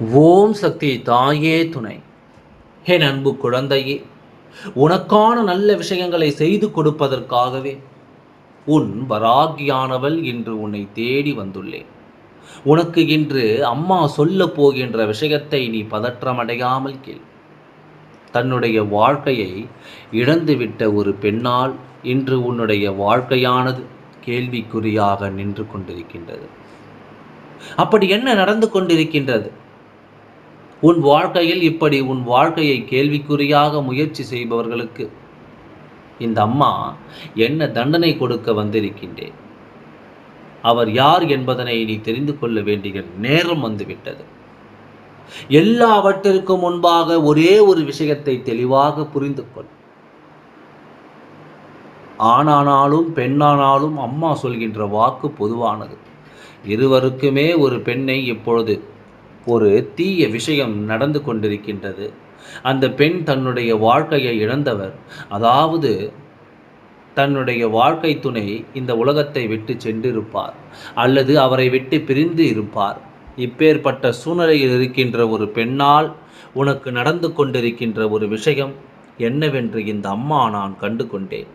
ஓம் சக்தி தாயே துணை. ஹே அன்பு குழந்தையே உனக்கான நல்ல விஷயங்களை செய்து கொடுப்பதற்காகவே உன் வராகியானவள் இன்று உன்னை தேடி வந்துள்ளேன். உனக்கு இன்று அம்மா சொல்லப் போகின்ற விஷயத்தை நீ பதற்றமடையாமல் கேள். தன்னுடைய வாழ்க்கையை இழந்துவிட்ட ஒரு பெண்ணால் இன்று உன்னுடைய வாழ்க்கையானது கேள்விக்குறியாக நின்று கொண்டிருக்கின்றது. அப்படி என்ன நடந்து கொண்டிருக்கின்றது? உன் வாழ்க்கையில் இப்படி உன் வாழ்க்கையை கேள்விக்குறியாக முயற்சி செய்பவர்களுக்கு இந்த அம்மா என்ன தண்டனை கொடுக்க வந்திருக்கின்றேன்? அவர் யார் என்பதனை நீ தெரிந்து கொள்ள வேண்டிய நேரம் வந்துவிட்டது. எல்லாவற்றிற்கும் முன்பாக ஒரே ஒரு விஷயத்தை தெளிவாக புரிந்து கொள். ஆணானாலும் பெண்ணானாலும் அம்மா சொல்கின்ற வாக்கு பொதுவானது. இருவருக்குமே ஒரு பெண்ணை இப்பொழுது ஒரு தீய விஷயம் நடந்து கொண்டிருக்கின்றது. அந்த பெண் தன்னுடைய வாழ்க்கையை இழந்தவர். அதாவது தன்னுடைய வாழ்க்கை துணை இந்த உலகத்தை விட்டு சென்றிருப்பார். அல்லது அவரை விட்டு பிரிந்து இருப்பார். இப்பேற்பட்ட சூழ்நிலையில் இருக்கின்ற ஒரு பெண்ணால் உனக்கு நடந்து கொண்டிருக்கின்ற ஒரு விஷயம் என்னவென்று இந்த அம்மா நான் கண்டு கொண்டேன்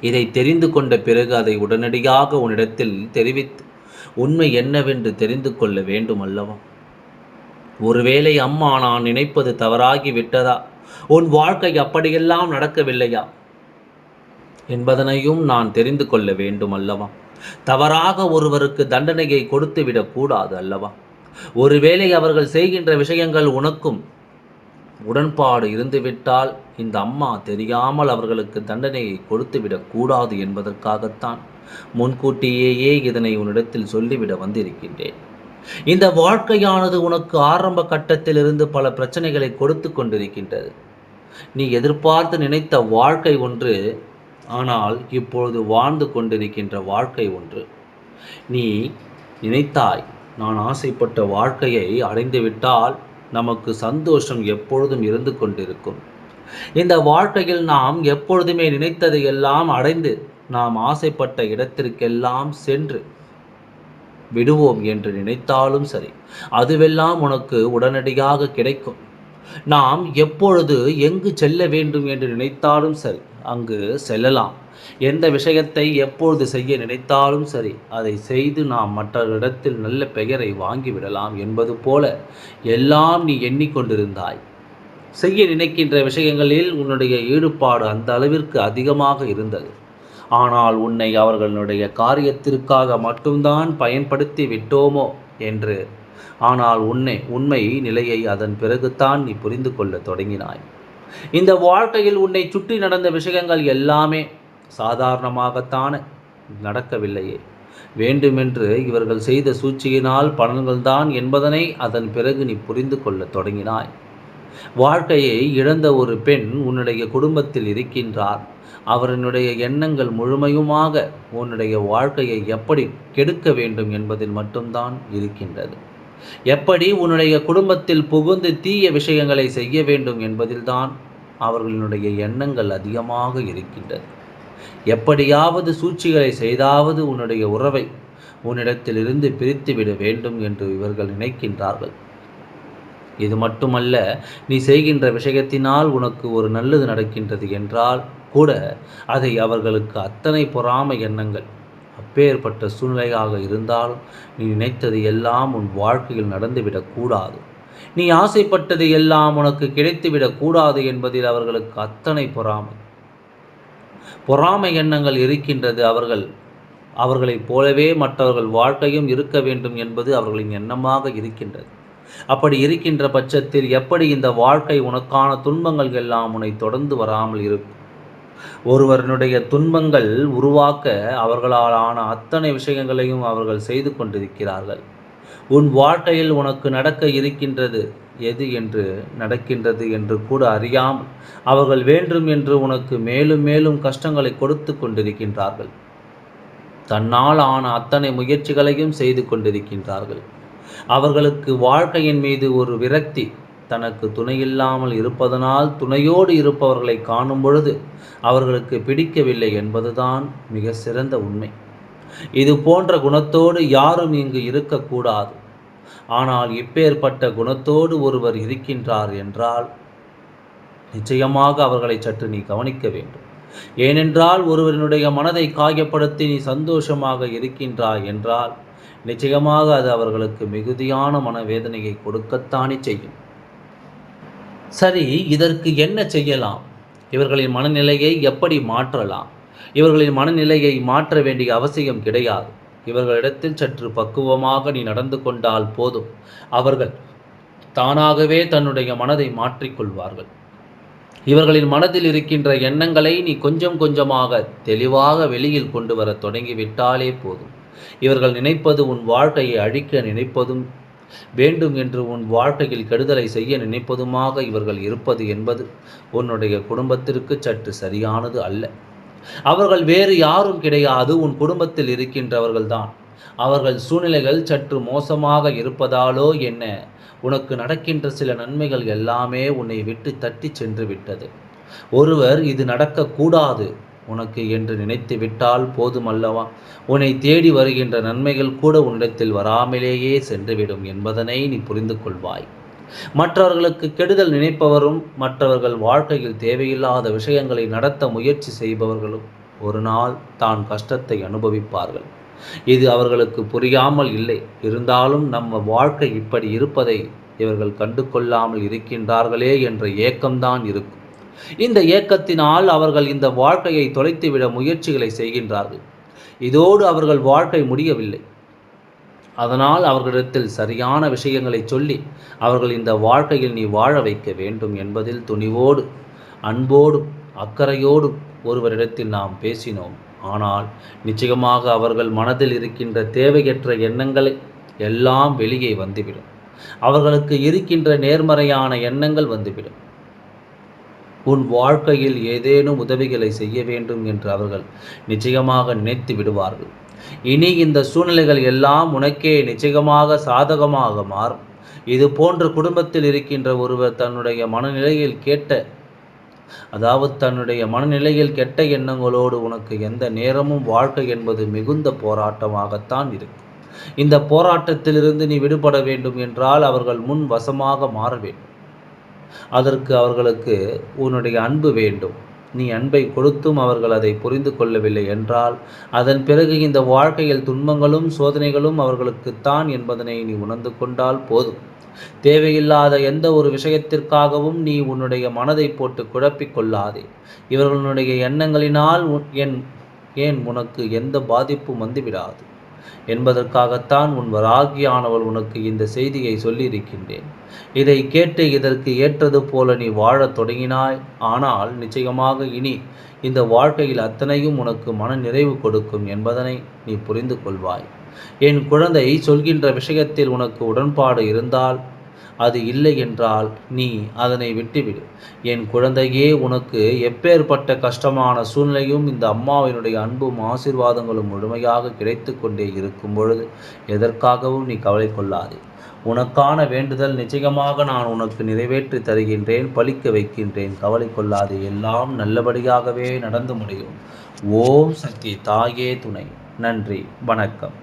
இதை தெரிந்து கொண்ட பிறகு அதை உடனடியாக உன்னிடத்தில் தெரிவித்து உண்மை என்னவென்று தெரிந்து கொள்ள வேண்டும் அல்லவா ஒருவேளை அம்மா நான் நினைப்பது தவறாகி விட்டதா? உன் வாழ்க்கை அப்படியெல்லாம் நடக்கவில்லையா? என்பதனையும் நான் தெரிந்து கொள்ள வேண்டும் அல்லவா தவறாக ஒருவருக்கு தண்டனையை கொடுத்து விடக்கூடாது அல்லவா? ஒருவேளை அவர்கள் செய்கின்ற விஷயங்கள் உனக்கும் உடன்பாடு இருந்துவிட்டால் இந்த அம்மா தெரியாமல் அவர்களுக்கு தண்டனையை கொடுத்துவிடக் கூடாது என்பதற்காகத்தான். முன்கூட்டியேயே இதனை உன்னிடத்தில் சொல்லிவிட வந்திருக்கின்றேன். இந்த வாழ்க்கையானது உனக்கு ஆரம்ப கட்டத்திலிருந்து பல பிரச்சனைகளை கொடுத்து கொண்டிருக்கின்றது. நீ எதிர்பார்த்து நினைத்த வாழ்க்கை ஒன்று ஆனால் இப்பொழுது வாழ்ந்து கொண்டிருக்கின்ற வாழ்க்கை ஒன்று. நீ நினைத்தாய் நான் ஆசைப்பட்ட வாழ்க்கையை அடைந்துவிட்டால் நமக்கு சந்தோஷம் எப்பொழுதும் இருந்து கொண்டிருக்கும். இந்த வாழ்க்கையில் நாம் எப்பொழுதுமே நினைத்ததை எல்லாம் அடைந்து நாம் ஆசைப்பட்ட இடத்திற்கெல்லாம் சென்று விடுவோம் என்று நினைத்தாலும் சரி அதுவெல்லாம் உனக்கு உடனடியாக கிடைக்கும். நாம் எப்பொழுது எங்கு செல்ல வேண்டும் என்று நினைத்தாலும் சரி அங்கு செல்லலாம். எந்த விஷயத்தை எப்பொழுது செய்ய நினைத்தாலும் சரி அதை செய்து நாம் மற்ற இடத்தில் நல்ல பெயரை வாங்கிவிடலாம் என்பது போல எல்லாம் நீ எண்ணிக்கொண்டிருந்தாய். செய்ய நினைக்கின்ற விஷயங்களில் உன்னுடைய ஈடுபாடு அந்த அளவிற்கு அதிகமாக இருந்தது. ஆனால் உன்னை அவர்களுடைய காரியத்திற்காக மட்டும்தான் பயன்படுத்தி விட்டோமோ என்று. ஆனால் உன்னை உண்மை நிலையை அதன் பிறகுதான் நீ புரிந்து கொள்ள தொடங்கினாய். இந்த வாழ்க்கையில் உன்னை சுற்றி நடந்த விஷயங்கள் எல்லாமே சாதாரணமாகத்தான நடக்கவில்லையே. வேண்டுமென்று இவர்கள் செய்த சூழ்ச்சியினால் பலன்கள்தான் என்பதனை அதன் பிறகு நீ புரிந்து கொள்ள தொடங்கினாய். வாழ்க்கையை இழந்த ஒரு பெண் உன்னுடைய குடும்பத்தில் இருக்கின்றார். அவரனுடைய எண்ணங்கள் முழுமையுமாக உன்னுடைய வாழ்க்கையை எப்படி கெடுக்க வேண்டும் என்பதில் மட்டும்தான் இருக்கின்றது. எப்படி உன்னுடைய குடும்பத்தில் புகுந்து தீய விஷயங்களை செய்ய வேண்டும் என்பதில்தான் அவர்களுடைய எண்ணங்கள் அதிகமாக இருக்கின்றது. எப்படியாவது சூழ்ச்சிகளை செய்தாவது உன்னுடைய உறவை உன்னிடத்திலிருந்து பிரித்துவிட வேண்டும் என்று இவர்கள் நினைக்கின்றார்கள். இது மட்டுமல்ல நீ செய்கின்ற விஷயத்தினால் உனக்கு ஒரு நல்லது நடக்கின்றது என்றால் கூட அதை அவர்களுக்கு அத்தனை பொறாமை எண்ணங்கள். அப்பேற்பட்ட சூழ்நிலையாக இருந்தாலும் நீ நினைத்தது எல்லாம் உன் வாழ்க்கையில் நடந்துவிடக்கூடாது நீ ஆசைப்பட்டது எல்லாம் உனக்கு கிடைத்துவிடக்கூடாது என்பதில் அவர்களுக்கு அத்தனை பொறாமை. பொறாமை எண்ணங்கள் இருக்கின்றது அவர்கள். அவர்களைப் போலவே மற்றவர்கள் வாழ்க்கையும் இருக்க வேண்டும் என்பது அவர்களின் எண்ணமாக இருக்கின்றது. அப்படி இருக்கின்ற பட்சத்தில் எப்படி இந்த வாழ்க்கை உனக்கான துன்பங்கள் எல்லாம் உன்னை தொடர்ந்து வராமல் இருக்கும்? ஒருவரனுடைய துன்பங்கள் உருவாக்க அவர்களால் ஆன அத்தனை விஷயங்களையும் அவர்கள் செய்து கொண்டிருக்கிறார்கள். உன் வாழ்க்கையில் உனக்கு நடக்க இருக்கின்றது எது என்று நடக்கின்றது என்று கூட அறியாமல் அவர்கள் வேண்டும் என்று உனக்கு மேலும் மேலும் கஷ்டங்களை கொடுத்து கொண்டிருக்கின்றார்கள். தன்னால் ஆன அத்தனை முயற்சிகளையும் செய்து கொண்டிருக்கின்றார்கள். அவர்களுக்கு வாழ்க்கையின் மீது ஒரு விரக்தி. தனக்கு துணையில்லாமல் இருப்பதனால் துணையோடு இருப்பவர்களை காணும் பொழுது அவர்களுக்கு பிடிக்கவில்லை என்பதுதான் மிக சிறந்த உண்மை. இது போன்ற குணத்தோடு யாரும் இங்கு இருக்கக்கூடாது. ஆனால் இப்பேற்பட்ட குணத்தோடு ஒருவர் இருக்கின்றார் என்றால் நிச்சயமாக அவர்களை சற்று நீ கவனிக்க வேண்டும். ஏனென்றால் ஒருவரினுடைய மனதை காயப்படுத்தி நீ சந்தோஷமாக இருக்கின்றாய் என்றால் நிச்சயமாக அது அவர்களுக்கு மிகுதியான மனவேதனையை கொடுக்கத்தானே செய்யும். சரி இதற்கு என்ன செய்யலாம்? இவர்களின் மனநிலையை எப்படி மாற்றலாம்? இவர்களின் மனநிலையை மாற்ற வேண்டிய அவசியம் கிடையாது. இவர்களிடத்தில் சற்று பக்குவமாக நீ நடந்து கொண்டால் போதும். அவர்கள் தானாகவே தன்னுடைய மனதை மாற்றிக்கொள்வார்கள் இவர்களின் மனதில் இருக்கின்ற எண்ணங்களை நீ கொஞ்சம் கொஞ்சமாக தெளிவாக வெளியில் கொண்டு வர தொடங்கிவிட்டாலே போதும். இவர்கள் நினைப்பது உன் வாழ்க்கையை அழிக்க நினைப்பதும் வேண்டும் என்று உன் வாழ்க்கையில் கெடுதலை செய்ய நினைப்பதுமாக இவர்கள் இருப்பது என்பது உன்னுடைய குடும்பத்திற்கு சற்று சரியானது அல்ல. அவர்கள் வேறு யாரும் கிடையாது உன் குடும்பத்தில் இருக்கின்றவர்கள்தான். அவர்கள் சூழ்நிலைகள் சற்று மோசமாக இருப்பதாலோ என்ன? உனக்கு நடக்கின்ற சில நன்மைகள் எல்லாமே உன்னை விட்டு தட்டி சென்று விட்டது. ஒருவர் இது நடக்கக்கூடாது. உனக்கு என்று நினைத்து விட்டால் போதுமல்லவா உன்னை தேடி வருகின்ற நன்மைகள் கூட உன்னிடத்தில் வராமலேயே சென்றுவிடும் என்பதனை நீ புரிந்து கொள்வாய். மற்றவர்களுக்கு கெடுதல் நினைப்பவரும் மற்றவர்கள் வாழ்க்கையில் தேவையில்லாத விஷயங்களை நடத்த முயற்சி செய்பவர்களும் ஒரு நாள் தான் கஷ்டத்தை அனுபவிப்பார்கள். இது அவர்களுக்கு புரியாமல் இல்லை. இருந்தாலும் நம்ம வாழ்க்கை இப்படி இருப்பதை இவர்கள் கண்டு கொள்ளாமல் இருக்கின்றார்களே என்ற ஏக்கம்தான் இருக்கும். இந்த ஏக்கத்தினால் அவர்கள் இந்த வாழ்க்கையை தொலைத்துவிட முயற்சிகளை செய்கின்றார்கள். இதோடு அவர்கள் வாழ்க்கை முடியவில்லை. அதனால் அவர்களிடத்தில் சரியான விஷயங்களை சொல்லி அவர்கள் இந்த வாழ்க்கையில் நீ வாழ வைக்க வேண்டும் என்பதில் துணிவோடு அன்போடும் அக்கறையோடும் ஒருவரிடத்தில் நாம் பேசினோம். ஆனால் நிச்சயமாக அவர்கள் மனதில் இருக்கின்ற தேவையற்ற எண்ணங்களை எல்லாம் வெளியே வந்துவிடும். அவர்களுக்கு இருக்கின்ற நேர்மறையான எண்ணங்கள் வந்துவிடும். உன் வாழ்க்கையில் ஏதேனும் உதவிகளை செய்ய வேண்டும் என்று அவர்கள் நிச்சயமாக நினைத்து விடுவார்கள். இனி இந்த சூழ்நிலைகள் எல்லாம் உனக்கே நிச்சயமாக சாதகமாக மாறும். இது போன்ற குடும்பத்தில் இருக்கின்ற ஒருவர் தன்னுடைய மனநிலையில் கேட்ட அதாவது தன்னுடைய மனநிலையில் கெட்ட எண்ணங்களோடு உனக்கு எந்த நேரமும் வாழ்க்கை என்பது மிகுந்த போராட்டமாகத்தான் இருக்கும். இந்த போராட்டத்திலிருந்து நீ விடுபட வேண்டும் என்றால் அவர்கள் முன் வசமாக மாற வேண்டும். அதற்கு அவர்களுக்கு உன்னுடைய அன்பு வேண்டும். நீ அன்பை கொடுத்தும் அவர்கள் அதை புரிந்து கொள்ளவில்லை என்றால் அதன் பிறகு இந்த வாழ்க்கையில் துன்பங்களும் சோதனைகளும் அவர்களுக்குத்தான் என்பதனை நீ உணர்ந்து கொண்டால் போதும். தேவையில்லாத எந்த ஒரு விஷயத்திற்காகவும் நீ உன்னுடைய மனதை போட்டு குழப்பிக் கொள்ளாதே. இவர்களுடைய எண்ணங்களினால் என் ஏன் உனக்கு எந்த பாதிப்பும் வந்துவிடாது என்பதற்காகத்தான் உன் வராகியானவள் உனக்கு இந்த செய்தியை சொல்லியிருக்கின்றேன். இதை கேட்டு இதற்கு ஏற்றது போல நீ வாழத் தொடங்கினாய். ஆனால் நிச்சயமாக இனி இந்த வாழ்க்கையில் அத்தனையும் உனக்கு மன நிறைவு கொடுக்கும் என்பதனை நீ புரிந்து கொள்வாய் என் குழந்தை சொல்கின்ற விஷயத்தில் உனக்கு உடன்பாடு இருந்தால் அது இல்லை என்றால் நீ அதனை விட்டுவிடு. என் குழந்தையே உனக்கு எப்பேற்பட்ட கஷ்டமான சூழ்நிலையும் இந்த அம்மாவினுடைய அன்பும் ஆசிர்வாதங்களும் முழுமையாக கிடைத்து கொண்டே இருக்கும் பொழுது எதற்காகவும் நீ கவலை கொள்ளாதே. உனக்கான வேண்டுதல் நிச்சயமாக நான் உனக்கு நிறைவேற்றி தருகின்றேன் பழிக்க வைக்கின்றேன். கவலை கொள்ளாதே எல்லாம் நல்லபடியாகவே நடந்து முடியும். ஓம் சக்தி தாயே துணை. நன்றி வணக்கம்.